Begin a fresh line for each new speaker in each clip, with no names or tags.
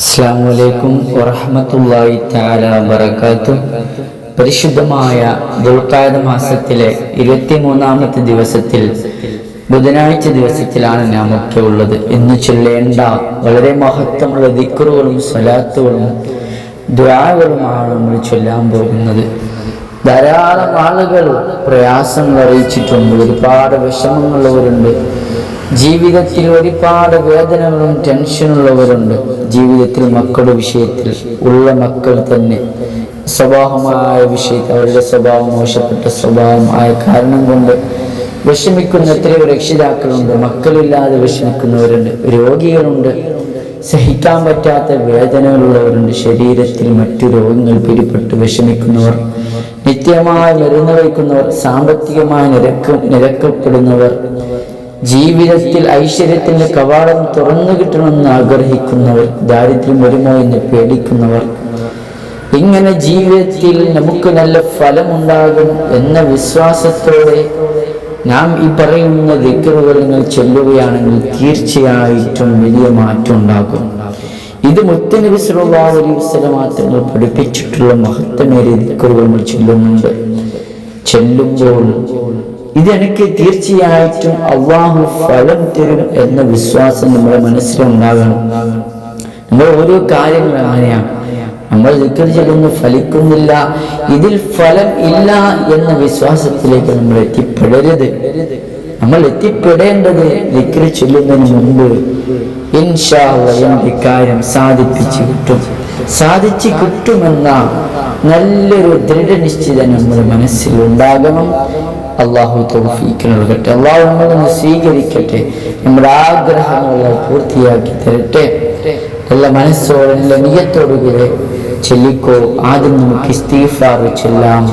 അസ്സാം വലൈക്കും വറഹമത്തല്ലായി തആല വറക്കാത്തു പരിശുദ്ധമായ ദുൽഖാദ മാസത്തിലെ ഇരുപത്തിമൂന്നാമത്തെ ദിവസത്തിൽ ബുധനാഴ്ച ദിവസത്തിലാണ് നാം ഒക്കെ ഉള്ളത്. എന്ന് ചൊല്ലേണ്ട വളരെ മഹത്വമുള്ള ദിക്റുകളും സ്വലാത്തുകളും ദ്വാകളുമാണ് നമ്മൾ ചൊല്ലാൻ പോകുന്നത്. ധാരാളം ആളുകൾ പ്രയാസങ്ങൾ അറിയിച്ചിട്ടുണ്ട് ഒരുപാട് വിഷമങ്ങളുള്ളവരുണ്ട്. ജീവിതത്തിൽ ഒരുപാട് വേദനകളും ടെൻഷനുള്ളവരുണ്ട് ജീവിതത്തിൽ മക്കളുടെ വിഷയത്തിൽ ഉള്ള മക്കൾ തന്നെ. സ്വഭാവമായ വിഷയത്തിൽ അവരുടെ സ്വഭാവം മോശപ്പെട്ട സ്വഭാവമായ കാരണം കൊണ്ട് വിഷമിക്കുന്ന എത്രയോ രക്ഷിതാക്കളുണ്ട്. മക്കളില്ലാതെ വിഷമിക്കുന്നവരുണ്ട്. രോഗികളുണ്ട്. സഹിക്കാൻ പറ്റാത്ത വേദനകളുള്ളവരുണ്ട് ശരീരത്തിൽ മറ്റു രോഗങ്ങൾ പിടിപെട്ട് വിഷമിക്കുന്നവർ നിത്യമായി മരുന്ന് വയ്ക്കുന്നവർ സാമ്പത്തികമായി നിരക്ക് നിരക്കപ്പെടുന്നവർ ജീവിതത്തിൽ ഐശ്വര്യത്തിന്റെ കവാടം തുറന്നു കിട്ടണമെന്ന് ആഗ്രഹിക്കുന്നവർ ദാരിദ്ര്യം വരുമോ എന്ന് പേടിക്കുന്നവർ ഇങ്ങനെ ജീവിതത്തിൽ നമുക്ക് നല്ല ഫലമുണ്ടാകും എന്ന വിശ്വാസത്തോടെ നാം ഈ പറയുന്ന ദിക്കറുകൾ നിങ്ങൾ ചെല്ലുകയാണെങ്കിൽ തീർച്ചയായിട്ടും വലിയ മാറ്റം ഉണ്ടാകും. ഇത് മുത്തനബി വസല്ലം മാത്രങ്ങൾ പഠിപ്പിച്ചിട്ടുള്ള മഹത്വമേറിയ ദിക്കറുകൾ നമ്മൾ ചെല്ലുന്നുണ്ട്. ചെല്ലുമ്പോൾ ഇതെനിക്ക് തീർച്ചയായിട്ടും അള്ളാഹു ഫലം തരും എന്ന വിശ്വാസം നമ്മുടെ മനസ്സിലുണ്ടാകണം. നമ്മൾ ഓരോ കാര്യങ്ങൾ അങ്ങനെയാണ്. നമ്മൾ ദിക്കർ ചെല്ലുന്നു ഫലിക്കുന്നില്ല ഇതിൽ ഫലം ഇല്ല എന്ന വിശ്വാസത്തിലേക്ക് നമ്മൾ എത്തിപ്പെടരുത്. നമ്മൾ എത്തിപ്പെടേണ്ടത് ദിക്കർ ചെല്ലുന്നതിന് മുമ്പ് ഇൻഷാ അല്ലാഹ് എന്റെ കാര്യം സാധിപ്പിച്ചു കിട്ടും. സാധിച്ചു കിട്ടുമെന്ന നല്ലൊരു ദൃഢനിശ്ചിത നമ്മുടെ മനസ്സിൽ ഉണ്ടാകണം അള്ളാഹു തൗഫീക്ക് നൽകട്ടെ അള്ളാഹു നമ്മളൊന്ന് സ്വീകരിക്കട്ടെ നമ്മുടെ ആഗ്രഹങ്ങളെ പൂർത്തിയാക്കി തരട്ടെ എല്ലാ മനസ്സോടെ നല്ല നിയത്തോടുകൂടെ ചൊല്ലിക്കോ ആദ്യം നമുക്ക് ഇസ്തീഫാർ ചെല്ലാം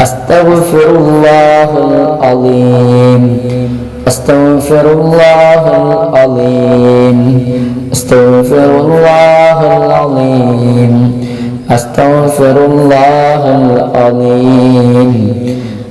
أستغفر الله العظيم أستغفر الله العظيم أستغفر الله العظيم أستغفر الله العظيم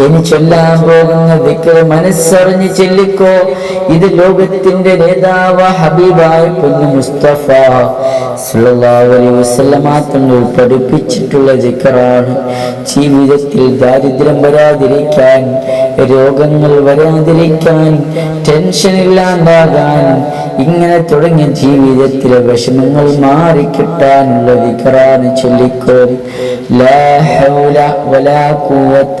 ഇനി ചൊല്ലാൻ പോകുന്ന ദിക്കർ മനസ്സറിഞ്ഞ് ചെല്ലിക്കോ. ഇത് ലോകത്തിന്റെ നേതാവ് ഹബീബായ പൊന്നു മുസ്തഫ തങ്ങൾ പഠിപ്പിച്ചിട്ടുള്ള ദിക്കറാണ്. ജീവിതത്തിൽ ദാരിദ്ര്യം വരാതിരിക്കാൻ രോഗങ്ങൾ വരാതിരിക്കാൻ ടെൻഷൻ ഇല്ലാണ്ടാകാൻ ഇങ്ങനെ തുടങ്ങിയ ജീവിതത്തിലെ വിഷമങ്ങൾ മാറിക്കിട്ടാനുള്ള ദിക്കറാണ് ചൊല്ലിക്കോ ലാ ഹൗല വലാ ഖുവത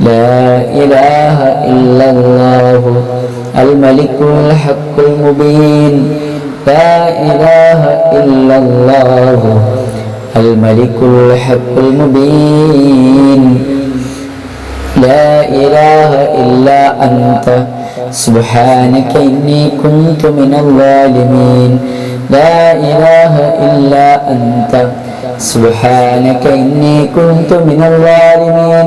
لا إله إلا الله الملك الحق المبين لا إله إلا الله الملك الحق المبين. لا إله إلا أنت سبحانك إني كنت من الظالمين. لا إله إلا أنت سبحانك إني كنت من الظالمين.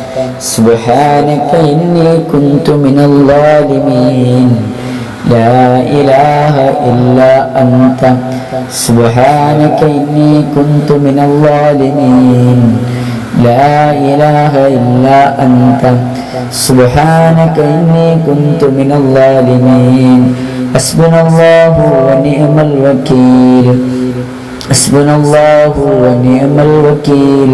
سبحانك إني كنت من الظالمين. لا إله إلا أنت. سبحانك إني كنت من الظالمين. لا إله إلا أنت. سبحانك إني كنت من الظالمين. حسبنا الله ونعم الوكيل. حسبنا الله ونعم الوكيل.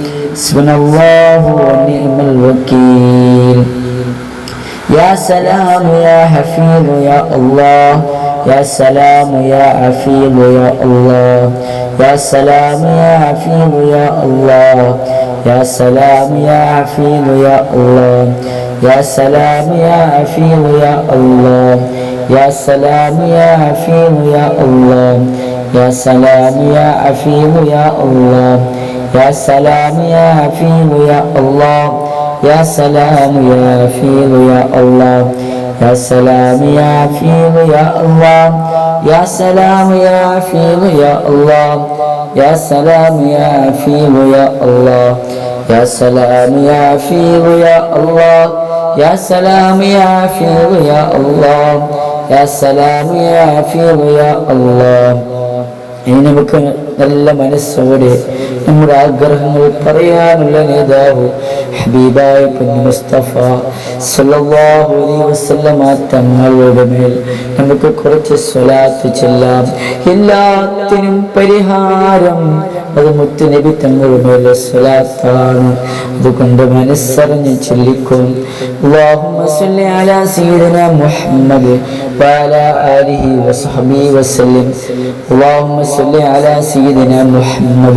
حسبنا الله ونعم الوكيل. يا سلام يا حفيظ يا الله. يا سلام يا حفيظ يا الله. يا سلام يا حفيظ يا الله. يا سلام يا حفيظ يا الله. يا سلام يا حفيظ يا الله. يا سلام يا حفيظ يا الله. يا سلام يا حفيظ يا الله. يا سلام يا حفيظ يا الله يا سلام يا حفيظ يا الله يا سلام يا حفيظ يا الله يا سلام يا حفيظ يا الله يا سلام يا حفيظ يا الله يا سلام يا حفيظ يا الله يا سلام يا حفيظ يا الله يا سلام يا حفيظ يا الله ഇനി നമുക്ക് നല്ല മനസ്സോടെ നമ്മുടെ ആഗ്രഹങ്ങൾ പറയാനുള്ള നേതാവ് ഹബീബായ കുഞ്ഞു മുസ്തഫ സല്ലല്ലാഹു അലൈഹി വസല്ലമ തങ്ങളുടെ മേൽ നമുക്ക് കുറച്ച് സ്വലാത്ത് ചെല്ലാം എല്ലാത്തിനും പരിഹാരം അത് മുത്തുനബി തങ്ങളുടെ മേലെ സ്വലാത്താണ് അതുകൊണ്ട് മനസ്സറിഞ്ഞ് ചൊല്ലിക്കും اللهم صل على سيدنا محمد وعلى آله وصحبه وسلم اللهم صل على سيدنا محمد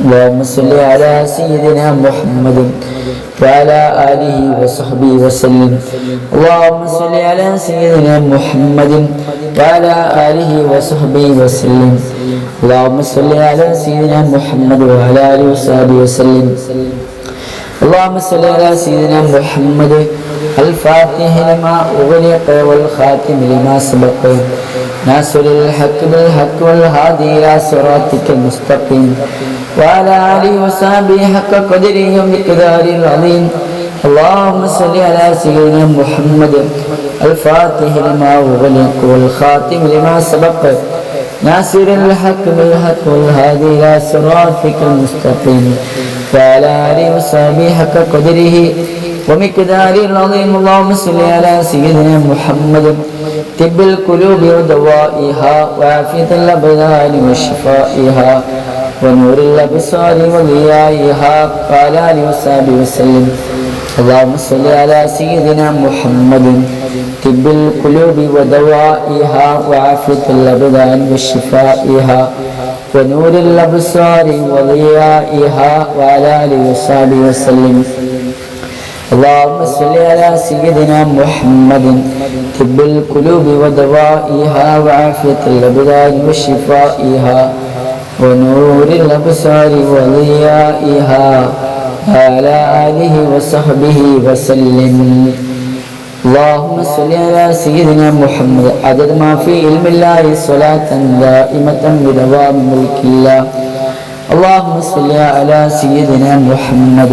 اللهم صل على سيدنا محمد وعلى آله وصحبه وسلم. اللهم صل على سيدنا محمد وعلى آله وصحبه وسلم. اللهم صل على سيدنا محمد وعلى آله وصحبه وسلم. اللهم صل على سيدنا محمد. الفاتح لما أغلق والخاتم لما سبق. ناصر الحق بالحق والهادي إلى صراطك المستقيم وعلى آله وصحبه حق قدره ومقدار العظيم. اللهم صل على سيدنا محمد الفاتح لما أغلق والخاتم لما سبق. ناصر الحق بالحق والهادي إلى صراطك المستقيم وعلى آله وصحبه حق قدره ومقدار العظيم اللهم صل على سيدنا محمد. طب القلوب ودوائها وعافية الأبدان وشفائها ونور الأبصار وضيائها. وعلى آله وصحبه وسلم اللهم صل على سيدنا محمد. طب القلوب ودوائها وعافية الأبدان وشفائها ونور الأبصار وضيائها. وعلى آله وصحبه وسلم اللهم صل على سيدنا محمد. طب القلوب ودوائها وعافية الأبدان وشفائها ونور الأبصار وضيائها. وعلى آله وصحبه وسلم. اللهم صل على سيدنا محمد. عدد ما في علم الله صلاة دائمة بدوام ملك الله. اللهم صل على سيدنا محمد.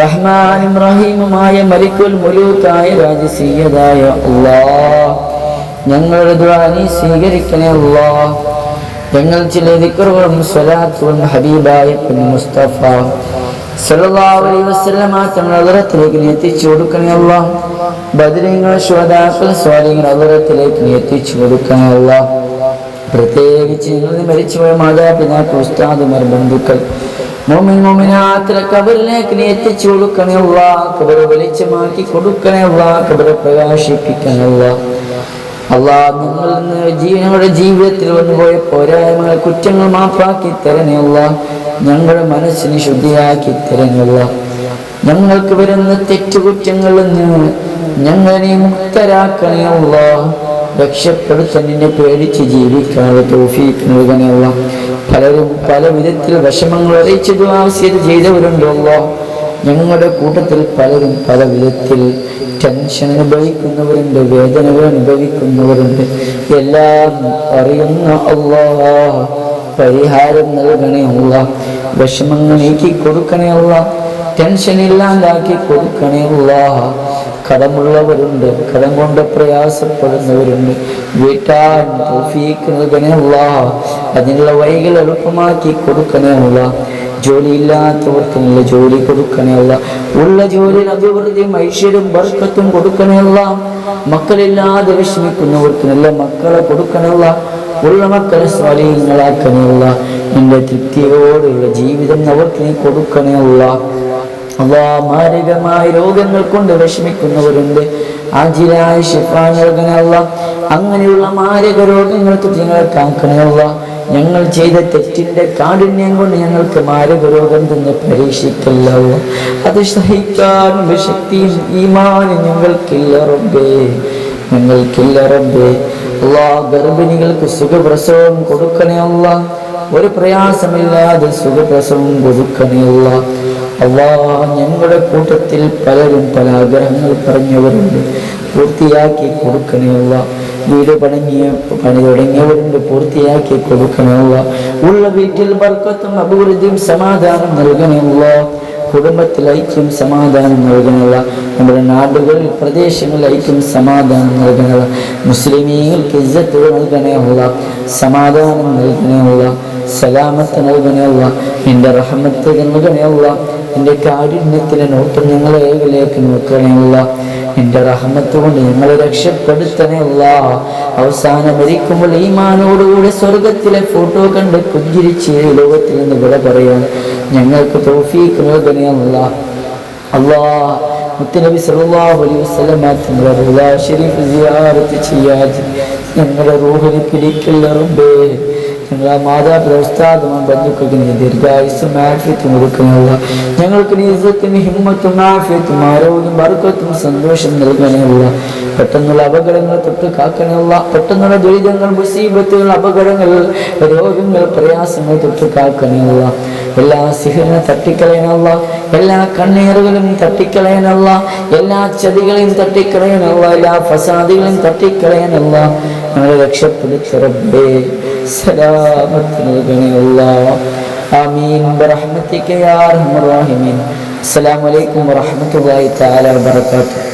റഹ്മാനും റഹീമുമായ മലിക്കുൽ മുലൂക്കായ രാജസീയതായ അള്ളാഹ്. ഞങ്ങളുടെ ദുആ നീ സ്വീകരിക്കണേ അള്ളാ ഞങ്ങൾ ചില ദിക്കറുകളും സ്വലാത്തുകളും ഹബീബായ മുസ്തഫ. സല്ലല്ലാഹു അലൈഹി വസല്ലമ തങ്ങളുടെ അതിരത്തിലേക്ക് നീ എത്തിച്ചു കൊടുക്കണേ അള്ളാ ബദരീങ്ങൾ ശ്രോതാക്കൾ സ്വാലിങ്ങൾ അതിരത്തിലേക്ക് എത്തിച്ചു കൊടുക്കണേ അള്ളാ പ്രത്യേകിച്ച് നിങ്ങൾ മരിച്ചുപോയ മാതാപിതാക്കൾ ഉസ്താദുമാർ ബന്ധുക്കൾ മോമിൻ മോമിനാത്തിലെ കബറിലേക്ക് നീ എത്തിച്ചു കൊടുക്കണേ കബറ് വെളിച്ചമാക്കി കൊടുക്കണേ അള്ളാ കബറ് പ്രകാശിപ്പിക്കണേ അള്ളാ അള്ളാ നിങ്ങൾ ഇന്ന് ജീ- ജീവിതത്തിൽ വന്നുപോയ പോരായ്മകൾ കുറ്റങ്ങൾ മാപ്പാക്കി തരണേ അള്ളാ ഞങ്ങളുടെ മനസ്സിനെ ശുദ്ധിയാക്കി തരണേ അള്ളാ ഞങ്ങൾക്ക് വരുന്ന തെറ്റുകുറ്റങ്ങളിൽ നിന്ന് ഞങ്ങളെ മുക്തരാക്കണേ അള്ളാ രക്ഷപ്പെടുത്താൻ നിന്നെ പേടിച്ച് ജീവിക്കാതെ തോഫീക്ക് നൽകണേ അള്ളാ പലരും പല വിധത്തിൽ വിഷമങ്ങൾ അറിയിച്ച് ദുആസിയത് ചെയ്തവരുണ്ടോ ഞങ്ങളുടെ കൂട്ടത്തിൽ പലരും പല വിധത്തിൽ ടെൻഷൻ അനുഭവിക്കുന്നവരുണ്ട് വേദനകൾ അനുഭവിക്കുന്നവരുണ്ട്. എല്ലാം അറിയുന്ന അള്ളാ. പരിഹാരം നൽകണേ വിഷമങ്ങൾ നീക്കി കൊടുക്കണേ അല്ല ടെൻഷൻ ഇല്ലാണ്ടാക്കി കൊടുക്കണേ അല്ല കടമുള്ളവരുണ്ട്. കടം കൊണ്ട് പ്രയാസപ്പെടുന്നവരുണ്ട്. വീട്ടാൻ തോഫിക്കുന്നതിനുള്ള അതിനുള്ള വഴികൾ എളുപ്പമാക്കി കൊടുക്കണേ അല്ല ജോലിയില്ലാത്തവർക്ക് നല്ല ജോലി കൊടുക്കണേ അല്ല ഉള്ള ജോലി അഭിവൃദ്ധിയും ഐശ്വര്യം ബർക്കത്തും കൊടുക്കണേ അല്ല മക്കളില്ലാതെ വിഷമിക്കുന്നവർക്ക് നല്ല മക്കളെ കൊടുക്കണേ അല്ല ഉള്ള മക്കളെ സ്വാധീനങ്ങളാക്കണമല്ല നിന്റെ തൃപ്തിയോടുള്ള ജീവിതം അവർക്ക് നീ കൊടുക്കണേ അല്ല അള്ളാ. മാരകമായ രോഗങ്ങൾ കൊണ്ട് വിഷമിക്കുന്നവരുണ്ട്. ആജിലായ ശിഫ നൽകണമല്ല അങ്ങനെയുള്ള മാരക രോഗങ്ങൾക്ക് ഞങ്ങളെ കാക്കണമല്ല ഞങ്ങൾ ചെയ്ത തെറ്റിന്റെ കാഠിന്യം കൊണ്ട് ഞങ്ങൾക്ക് മാരക രോഗം തന്നെ പരീക്ഷിക്കില്ല അത് സഹിക്കാനുള്ള ശക്തിയും ഈമാനും ഞങ്ങൾക്കില്ല റബ്ബേ. ഞങ്ങൾക്കില്ല റബ്ബേ. അള്ളാ ഗർഭിണികൾക്ക് സുഖപ്രസവം കൊടുക്കണേ അല്ല ഒരു പ്രയാസമില്ലാതെ സുഖപ്രസവം കൊടുക്കണേ അല്ല അള്ളാ ഞങ്ങളുടെ കൂട്ടത്തിൽ പലരും പല ആഗ്രഹങ്ങൾ പറഞ്ഞവരുണ്ട്. പൂർത്തിയാക്കി കൊടുക്കണമല്ല വീട് പണിഞ്ഞ പണി തുടങ്ങിയവരുണ്ട് പൂർത്തിയാക്കി കൊടുക്കണമല്ല ഉള്ള വീട്ടിൽ ബർക്കത്തും അഭിവൃദ്ധിയും സമാധാനം നൽകണമല്ല കുടുംബത്തിൽ ഐക്യം സമാധാനം നൽകണമല്ല നമ്മുടെ നാടുകളിൽ പ്രദേശങ്ങളിൽ ഐക്യം സമാധാനം നൽകണമല്ല മുസ്ലിമീങ്ങൾക്ക് ഇജ്ജത്ത് നൽകണമല്ല സമാധാനം നൽകണമല്ല സലാമത്ത് നൽകണമല്ല നിന്റെ റഹമത്ത് നൽകണേയുള്ള നിന്റെ കാഠിന്യത്തിലെ നോട്ടം ഞങ്ങളെ ഏകലേക്ക് നോക്കണേയുള്ള നിന്റെ റഹമത്ത് കൊണ്ട് ഞങ്ങളെ രക്ഷപ്പെടുത്തണേയുള്ള അവസാനം മരിക്കുമ്പോൾ ഈ മാനോടുകൂടെ സ്വർഗത്തിലെ ഫോട്ടോ കണ്ട് പുഞ്ചിരിച്ച് ലോകത്തിൽ നിന്ന് വിട പറയാൻ ഞങ്ങൾക്ക് തോഫീക്ക് നൽകണേയുള്ള അള്ളാ മുത്തനബി സല്ലല്ലാഹു അലൈഹി വസല്ലം തങ്ങളുടെ റൗള ഷരീഫ് സിയാറത്ത് ചെയ്യാതെ ഞങ്ങളുടെ റൂഹിനെ പിടിക്കല്ല റബ്ബേ? ഞങ്ങളെ മാതാപിതാ ഉസ്താദുമാൻ ബന്ധുക്കൾക്ക് നീ ദീർഘായുസും ആഫിയത്തും കൊടുക്കണമല്ല ഞങ്ങൾക്ക് നീ ഇസത്തും ഹിമ്മത്തും ആഫിയത്തും ആരോഗ്യം ബർക്കത്തും സന്തോഷം നൽകണമല്ല പെട്ടെന്നുള്ള അപകടങ്ങൾ തൊട്ട് കാക്കണമല്ല പെട്ടെന്നുള്ള ദുരിതങ്ങൾ മുസീബത്തുകൾ അപകടങ്ങൾ രോഗങ്ങൾ പ്രയാസങ്ങൾ തൊട്ട് കാക്കണമല്ല എല്ലാ സിഹിറിനെ തട്ടിക്കളയണമല്ല എല്ലാ കണ്ണീറുകളും തട്ടിക്കളയണമല്ല എല്ലാ ചതികളെയും തട്ടിക്കളയണമല്ല എല്ലാ ഫസാദികളെയും തട്ടിക്കളയണമല്ല ഞങ്ങളെ രക്ഷപ്പെടുത്തറബേ സലാമത്ത് നൽകണേ അല്ലാഹ്. ആമീൻ. ബറഹ്മതിക യാ അർഹമർ റഹീമീൻ. അസ്സലാമു അലൈക്കും വറഹ്മത്തുള്ളാഹി തആല വബറകാതുഹു.